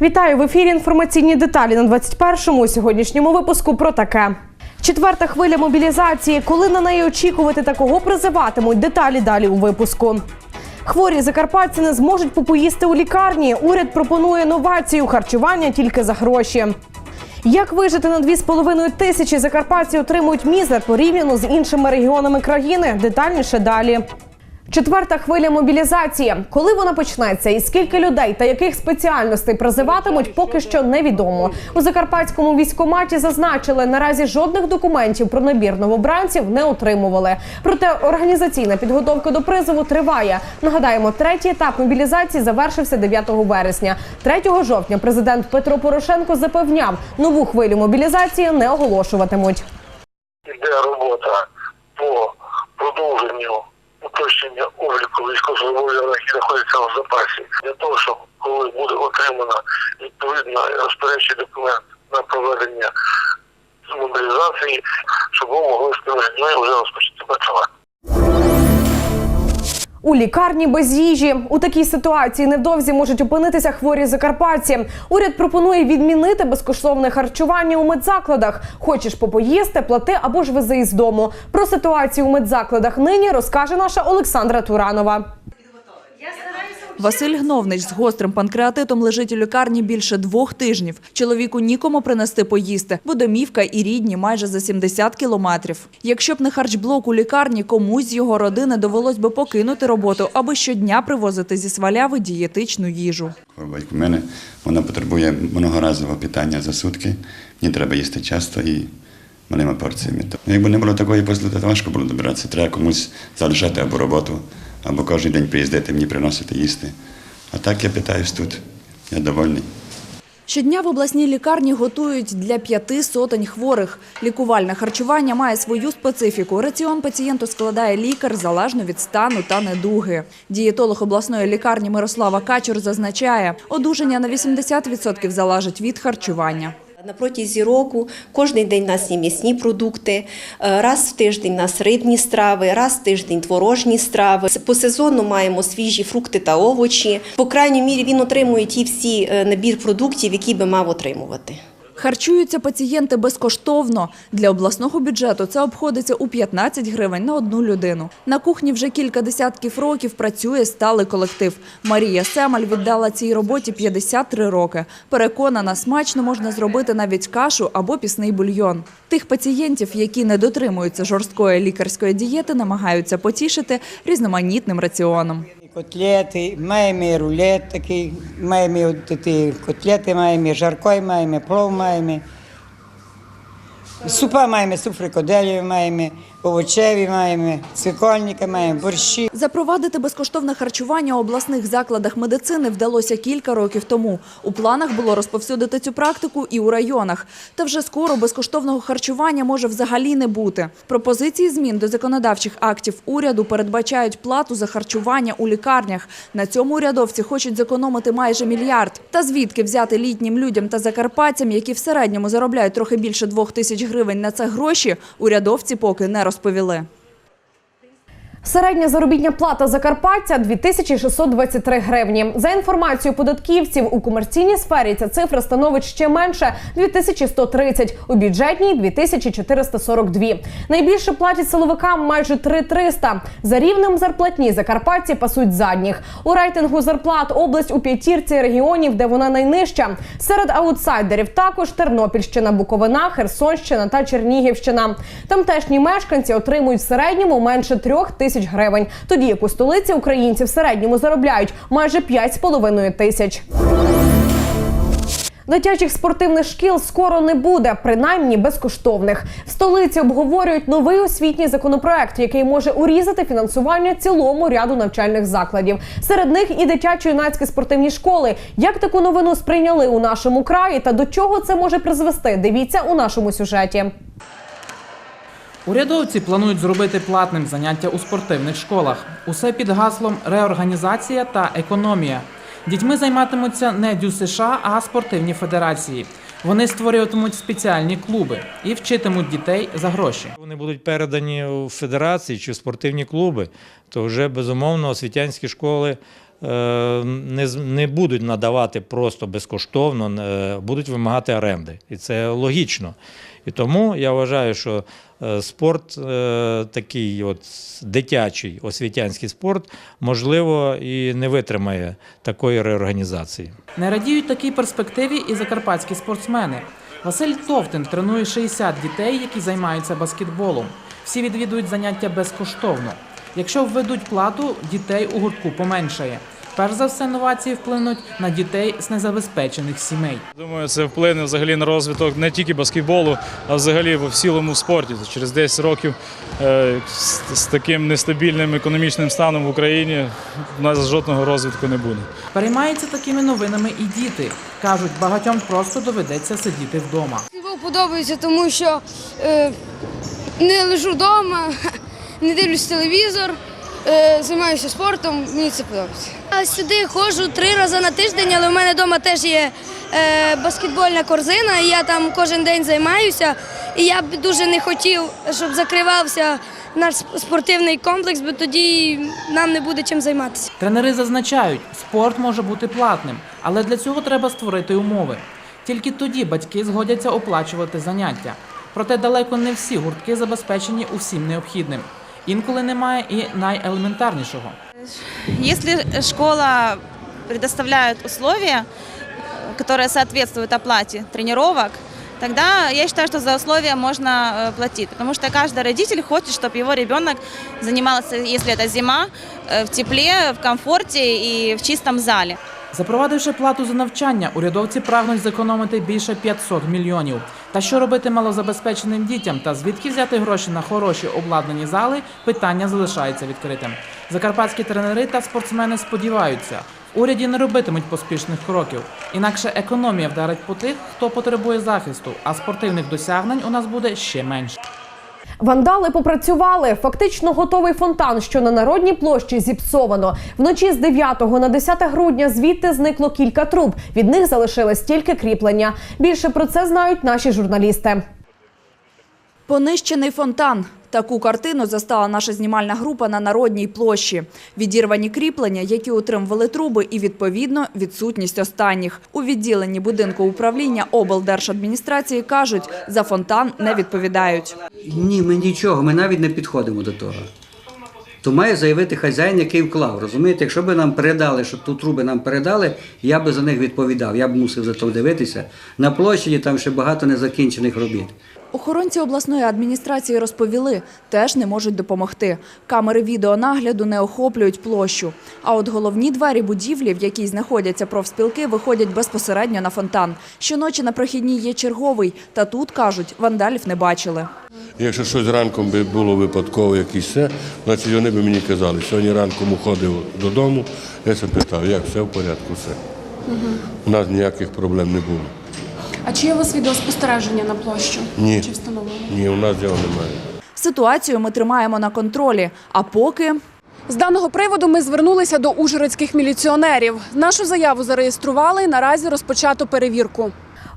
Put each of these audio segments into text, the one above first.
Вітаю в ефірі. Інформаційні деталі на 21-му. У сьогоднішньому випуску про таке. Четверта хвиля мобілізації. Коли на неї очікувати та кого призиватимуть? Деталі далі у випуску. Хворі закарпатці не зможуть попоїсти у лікарні. Уряд пропонує новацію харчування тільки за гроші. Як вижити на 2,5 тисячі закарпатці отримують мізер порівняно з іншими регіонами країни? Детальніше далі. Четверта хвиля мобілізації. Коли вона почнеться і скільки людей та яких спеціальностей призиватимуть, поки що невідомо. У закарпатському військкоматі зазначили, наразі жодних документів про набір новобранців не отримували. Проте організаційна підготовка до призову триває. Нагадаємо, третій етап мобілізації завершився 9 вересня. 3 жовтня президент Петро Порошенко запевняв, нову хвилю мобілізації не оголошуватимуть. йде робота по продовженню уточнення обліку військовослужбовців, які знаходяться в запасі, для того, щоб коли буде отримано відповідно розпорядчий документ на проведення мобілізації, щоб ми могли з тими людьми вже розпочати працювати. У лікарні без їжі у такій ситуації невдовзі можуть опинитися хворі закарпатці. Уряд пропонує відмінити безкоштовне харчування у медзакладах. Хочеш попоїсти, плати або ж вези із дому. Про ситуацію у медзакладах нині розкаже наша Олександра Туранова. Василь Гновнич з гострим панкреатитом лежить у лікарні більше двох тижнів. Чоловіку нікому принести поїсти, бо домівка і рідні майже за 70 кілометрів. Якщо б не харчблок у лікарні, комусь з його родини довелось би покинути роботу, аби щодня привозити зі сваляви дієтичну їжу. Батько мене вона потребує многоразового питання за сутки. Мені треба їсти часто і малими порціями. Якби не було такої послуги, то важко було добиратися. Треба комусь залишати або роботу, або кожен день приїздити, мені приносити їсти. А так я питаюсь тут. Я довольний. Щодня в обласній лікарні готують для п'яти сотень хворих. Лікувальне харчування має свою специфіку. Раціон пацієнту складає лікар залежно від стану та недуги. Дієтолог обласної лікарні Мирослава Качур зазначає, одужання на 80% залежить від харчування. На протязі року кожен день у нас є м'ясні продукти, е, раз в тиждень у нас рибні страви, раз в тиждень творожні страви. По сезону маємо свіжі фрукти та овочі. По крайній мірі він отримує ті всі е, набір продуктів, які би мав отримувати. Харчуються пацієнти безкоштовно. Для обласного бюджету це обходиться у 15 гривень на одну людину. На кухні вже кілька десятків років працює сталий колектив. Марія Семаль віддала цій роботі 53 роки. Переконана, смачно можна зробити навіть кашу або пісний бульйон. Тих пацієнтів, які не дотримуються жорсткої лікарської дієти, намагаються потішити різноманітним раціоном. Котлети, маємо і рулет такий, маємо котлети, маємо жаркой, маємо, плов маємо. Супа маємо, суп маємо, овочеві маємо, цикольники маємо, борщі. Запровадити безкоштовне харчування у обласних закладах медицини вдалося кілька років тому. У планах було розповсюдити цю практику і у районах. Та вже скоро безкоштовного харчування може взагалі не бути. Пропозиції змін до законодавчих актів уряду передбачають плату за харчування у лікарнях. На цьому урядовці хочуть зекономити майже мільярд. Та звідки взяти літнім людям та закарпатцям, які в середньому заробляють трохи більше двох тисяч гривень на це гроші, урядовці поки не розповіли. Середня заробітня плата Закарпаття 2623 гривні. За інформацією податківців, у комерційній сфері ця цифра становить ще менше 2130, у бюджетній 2442. Найбільше платять силовикам майже 3300. За рівнем зарплатні закарпатці пасуть задніх. У рейтингу зарплат область у п'ятірці регіонів, де вона найнижча. Серед аутсайдерів також Тернопільщина, Буковина, Херсонщина та Чернігівщина. Тамтешні мешканці отримують в середньому менше трьох тисяч гривень. Тоді як у столиці українці в середньому заробляють майже 5,5 тисяч. Дитячих спортивних шкіл скоро не буде, принаймні безкоштовних. В столиці обговорюють новий освітній законопроект, який може урізати фінансування цілому ряду навчальних закладів. Серед них і дитячо-юнацькі спортивні школи. Як таку новину сприйняли у нашому краї та до чого це може призвести? Дивіться у нашому сюжеті. Урядовці планують зробити платним заняття у спортивних школах. Усе під гаслом реорганізація та економія. Дітьми займатимуться не дю США, а спортивні федерації. Вони створюватимуть спеціальні клуби і вчитимуть дітей за гроші. Вони будуть передані у федерації чи в спортивні клуби, то вже безумовно освітянські школи е, не, не будуть надавати просто безкоштовно, е, будуть вимагати оренди. І це логічно. І тому я вважаю, що спорт, е, такий от дитячий освітянський спорт, можливо, і не витримає такої реорганізації. Не радіють такій перспективі і закарпатські спортсмени. Василь Товтин тренує 60 дітей, які займаються баскетболом. Всі відвідують заняття безкоштовно. Якщо введуть плату, дітей у гуртку поменшає. Перш за все, новації вплинуть на дітей з незабезпечених сімей. Думаю, це вплине взагалі на розвиток не тільки баскетболу, а взагалі в цілому спорті. Через 10 років е, з, таким нестабільним економічним станом в Україні у нас жодного розвитку не буде. Переймаються такими новинами і діти. Кажуть, багатьом просто доведеться сидіти вдома. Подобається, тому що е, не лежу вдома, не дивлюсь телевізор, займаюся спортом, мені це подобається. Я сюди ходжу три рази на тиждень, але в мене вдома теж є е, баскетбольна корзина, і я там кожен день займаюся. І я б дуже не хотів, щоб закривався наш спортивний комплекс, бо тоді нам не буде чим займатися. Тренери зазначають, спорт може бути платним, але для цього треба створити умови. Тільки тоді батьки згодяться оплачувати заняття. Проте далеко не всі гуртки забезпечені усім необхідним. Інколи немає і найелементарнішого. Если школа предоставляет условия, э, которые соответствуют оплате тренировок, тогда я считаю, что за условия можно э, платить. Потому что каждый родитель хочет, чтобы его ребенок занимался, если это зима, э, в тепле, в комфорте и в чистом зале. Запровадивши плату за навчання, урядовці прагнуть зекономити більше 500 мільйонів. Та що робити малозабезпеченим дітям та звідки взяти гроші на хороші обладнані зали, питання залишається відкритим. Закарпатські тренери та спортсмени сподіваються, уряді не робитимуть поспішних кроків. Інакше економія вдарить по тих, хто потребує захисту, а спортивних досягнень у нас буде ще менше. Вандали попрацювали. Фактично готовий фонтан, що на народній площі зіпсовано. Вночі з 9 на 10 грудня звідти зникло кілька труб. Від них залишилось тільки кріплення. Більше про це знають наші журналісти. Понищений фонтан. Таку картину застала наша знімальна група на Народній площі. Відірвані кріплення, які утримували труби, і, відповідно, відсутність останніх. У відділенні будинку управління облдержадміністрації кажуть, за фонтан не відповідають. Ні, ми нічого, ми навіть не підходимо до того. То має заявити хазяїн, який вклав. Розумієте, якщо б нам передали, щоб ту труби нам передали, я би за них відповідав. Я б мусив за то дивитися. На площаді там ще багато незакінчених робіт. Охоронці обласної адміністрації розповіли, теж не можуть допомогти. Камери відеонагляду не охоплюють площу. А от головні двері будівлі, в якій знаходяться профспілки, виходять безпосередньо на фонтан. Щоночі на прохідній є черговий, та тут, кажуть, вандалів не бачили. Якщо щось ранком би було випадково якісь це, значить вони б мені казали. Сьогодні ранком уходив додому, я себе питав, як все в порядку, все. У нас ніяких проблем не було. А чи є у вас відеоспостереження на площу? Ні. Чи встановлено? Ні, у нас цього немає. Ситуацію ми тримаємо на контролі. А поки З даного приводу ми звернулися до ужгородських міліціонерів. Нашу заяву зареєстрували і наразі розпочато перевірку.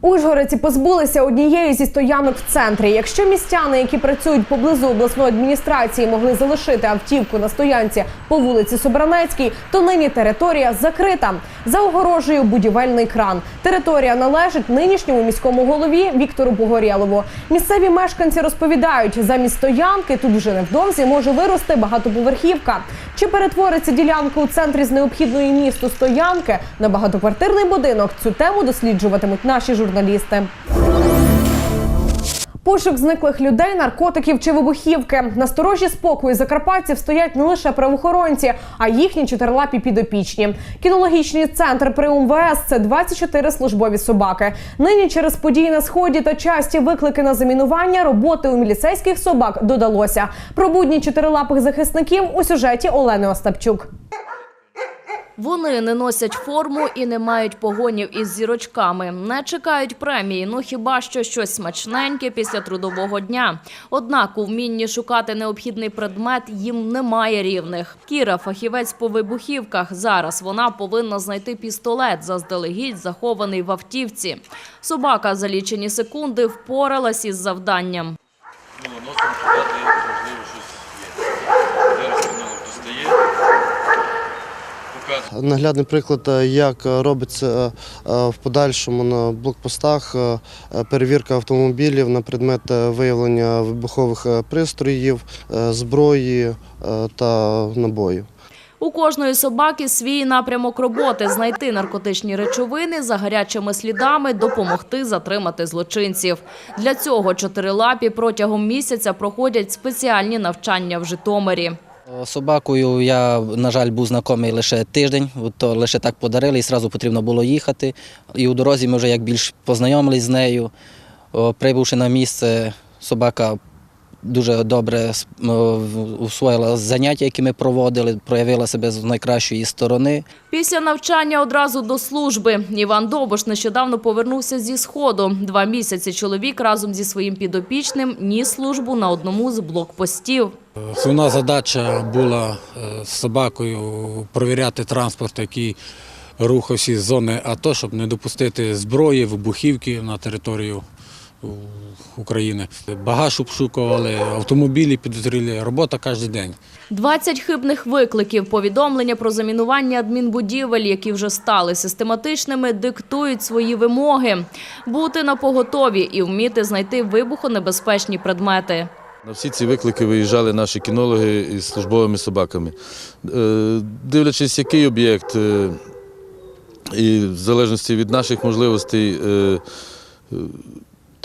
Ужгородці позбулися однієї зі стоянок в центрі. Якщо містяни, які працюють поблизу обласної адміністрації, могли залишити автівку на стоянці по вулиці Собранецькій, то нині територія закрита. За огорожею будівельний кран. Територія належить нинішньому міському голові Віктору Погорєлову. Місцеві мешканці розповідають, замість стоянки тут вже невдовзі може вирости багатоповерхівка. Чи перетвориться ділянка у центрі з необхідної місту стоянки на багатоквартирний будинок? Цю тему досліджуватимуть наші журналісти. Пошук зниклих людей, наркотиків чи вибухівки. На сторожі спокою закарпатців стоять не лише правоохоронці, а їхні чотирилапі підопічні. Кінологічний центр при УМВС – це 24 службові собаки. Нині через події на сході та часті виклики на замінування роботи у міліцейських собак додалося. Про будні чотирилапих захисників у сюжеті Олени Остапчук. Вони не носять форму і не мають погонів із зірочками. Не чекають премії, ну хіба що щось смачненьке після трудового дня. Однак у вмінні шукати необхідний предмет їм немає рівних. Кіра, фахівець по вибухівках. Зараз вона повинна знайти пістолет, заздалегідь захований в автівці. Собака за лічені секунди впоралась із завданням. Носом туди, де можливо щось є. Зараз воно достає, показує наглядний приклад, е, як е, робиться е, в подальшому на блокпостах перевірка автомобілів на предмет виявлення вибухових пристроїв, зброї та набоїв. У кожної собаки свій напрямок роботи – знайти наркотичні речовини, за гарячими слідами допомогти затримати злочинців. Для цього чотирилапі протягом місяця проходять спеціальні навчання в Житомирі. Собакою я, на жаль, був знайомий лише тиждень, то лише так подарили, і одразу потрібно було їхати. І у дорозі ми вже як більш познайомились з нею. Прибувши на місце, собака дуже добре усвоїла заняття, які ми проводили, проявила себе з найкращої сторони. Після навчання одразу до служби. Іван Довбуш нещодавно повернувся зі Сходу. Два місяці чоловік разом зі своїм підопічним ніс службу на одному з блокпостів. Основна задача була е, з собакою провіряти транспорт, який рухався з зони АТО, щоб не допустити зброї, вибухівки на територію України. Багаж обшукували, автомобілі підозрілі, робота кожен день. 20 хибних викликів, повідомлення про замінування адмінбудівель, які вже стали систематичними, диктують свої вимоги. Бути на поготові і вміти знайти вибухонебезпечні предмети. На всі ці виклики виїжджали наші кінологи із службовими собаками. Е, Дивлячись, який об'єкт, е, і в залежності від наших можливостей, е,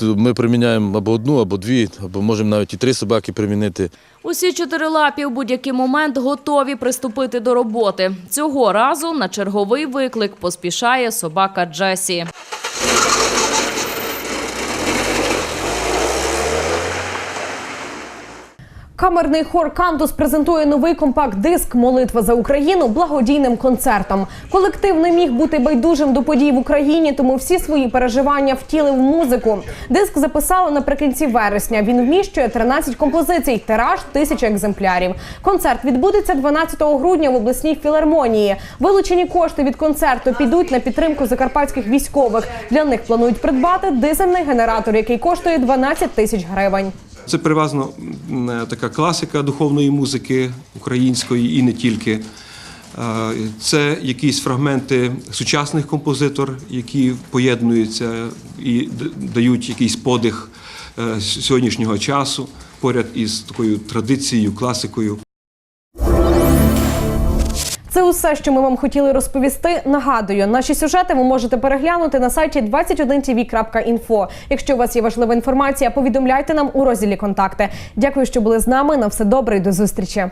ми приміняємо або одну, або дві, або можемо навіть і три собаки примінити. Усі чотирилапі у будь-який момент готові приступити до роботи. Цього разу на черговий виклик поспішає собака Джесі. Камерний хор Кантус презентує новий компакт-диск Молитва за Україну благодійним концертом. Колектив не міг бути байдужим до подій в Україні, тому всі свої переживання втілив музику. Диск записали наприкінці вересня. Він вміщує 13 композицій, тираж тисяча екземплярів. Концерт відбудеться 12 грудня в обласній філармонії. Вилучені кошти від концерту підуть на підтримку закарпатських військових. Для них планують придбати дизельний генератор, який коштує 12 тисяч гривень. Це переважно така класика духовної музики української і не тільки. Е, Це якісь фрагменти сучасних композитор, які поєднуються і дають якийсь подих е, сьогоднішнього часу поряд із такою традицією, класикою. Це усе, що ми вам хотіли розповісти. Нагадую, наші сюжети ви можете переглянути на сайті 21tv.info. Якщо у вас є важлива інформація, повідомляйте нам у розділі контакти. Дякую, що були з нами. На все добре і до зустрічі.